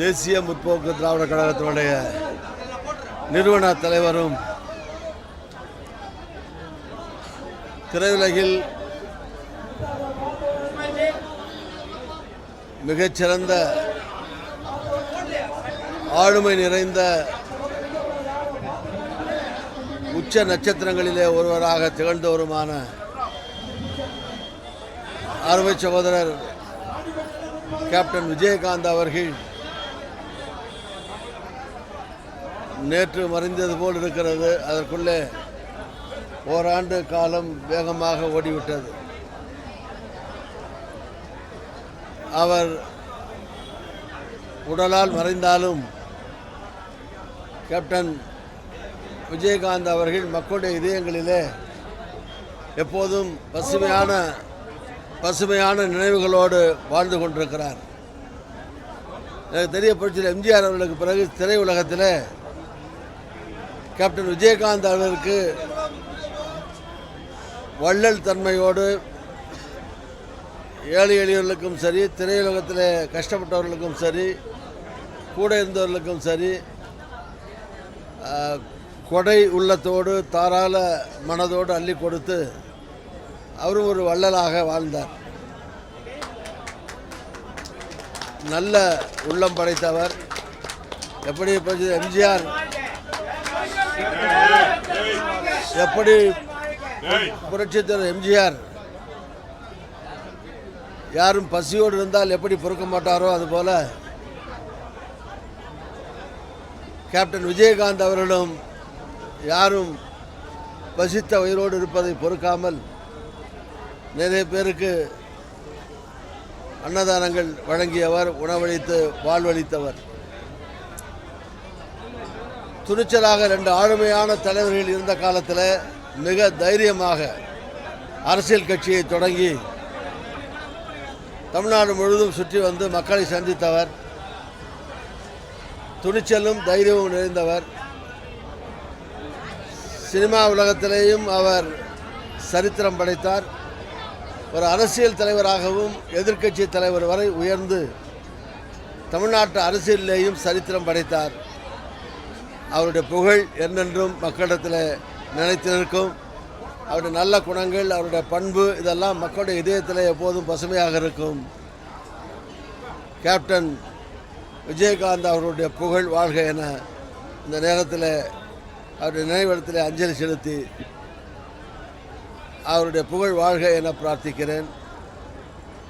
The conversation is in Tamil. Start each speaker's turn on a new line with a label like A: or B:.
A: தேசிய முற்போக்கு திராவிட கழகத்தினுடைய நிறுவன தலைவரும் திரையுலகில் மிகச்சிறந்த ஆளுமை நிறைந்த உச்ச நட்சத்திரங்களிலே ஒருவராக திகழ்ந்தவருமான அருமை சகோதரர் கேப்டன் விஜயகாந்த் அவர்கள் நேற்று மறைந்தது போல் இருக்கிறது. அதற்குள்ளே ஓராண்டு காலம் வேகமாக ஓடிவிட்டது. அவர் உடலால் மறைந்தாலும் கேப்டன் விஜயகாந்த் அவர்கள் மக்களுடைய இதயங்களிலே எப்போதும் பசுமையான பசுமையான நினைவுகளோடு வாழ்ந்து கொண்டிருக்கிறார். எனக்கு தெரியப்படுத்திய எம்ஜிஆர் அவர்களுக்கு பிறகு திரையுலகத்தில் கேப்டன் விஜயகாந்த் அவர்களுக்கு வள்ளல் தன்மையோடு ஏழை எளியவர்களுக்கும் சரி திரையுலகத்தில் கஷ்டப்பட்டவர்களுக்கும் சரி கூட இருந்தவர்களுக்கும் சரி கொடை உள்ளத்தோடு தாராள மனதோடு அள்ளி கொடுத்து அவரும் ஒரு வள்ளலாக வாழ்ந்தார். நல்ல உள்ளம் படைத்தவர். எப்படி எம்ஜிஆர் எப்படி புரட்சித் தலைவர் எம்ஜிஆர் யாரும் பசியோடு இருந்தால் எப்படி பொறுக்க மாட்டாரோ அதுபோல கேப்டன் விஜயகாந்த் அவர்களும் யாரும் பசித்த உயிரோடு இருப்பதை பொறுக்காமல் நிறைய பேருக்கு அன்னதானங்கள் வழங்கியவர் உணவளித்து வாழ்வளித்தவர் துணிச்சலாக ரெண்டு ஆளுமையான தலைவர்கள் இருந்த காலத்தில் மிக தைரியமாக அரசியல் கட்சியை தொடங்கி தமிழ்நாடு முழுவதும் சுற்றி வந்து மக்களை சந்தித்தவர். துணிச்சலும் தைரியமும் நிறைந்தவர். சினிமா உலகத்திலேயும் அவர் சரித்திரம் படைத்தார். ஒரு அரசியல் தலைவராகவும் எதிர்க்கட்சி தலைவர் வரை உயர்ந்து தமிழ்நாட்டு அரசியலிலேயும் சரித்திரம் படைத்தார். அவருடைய புகழ் என்னென்றும் மக்களிடத்தில் நிலைத்து நிற்கும். அவருடைய நல்ல குணங்கள் அவருடைய பண்பு இதெல்லாம் மக்களுடைய இதயத்தில் எப்போதும் பசுமையாக இருக்கும். கேப்டன் விஜயகாந்த் அவருடைய புகழ் வாழ்க என இந்த நேரத்தில் அவருடைய நினைவிடத்தில் அஞ்சலி செலுத்தி அவருடைய புகழ் வாழ்க என பிரார்த்திக்கிறேன்.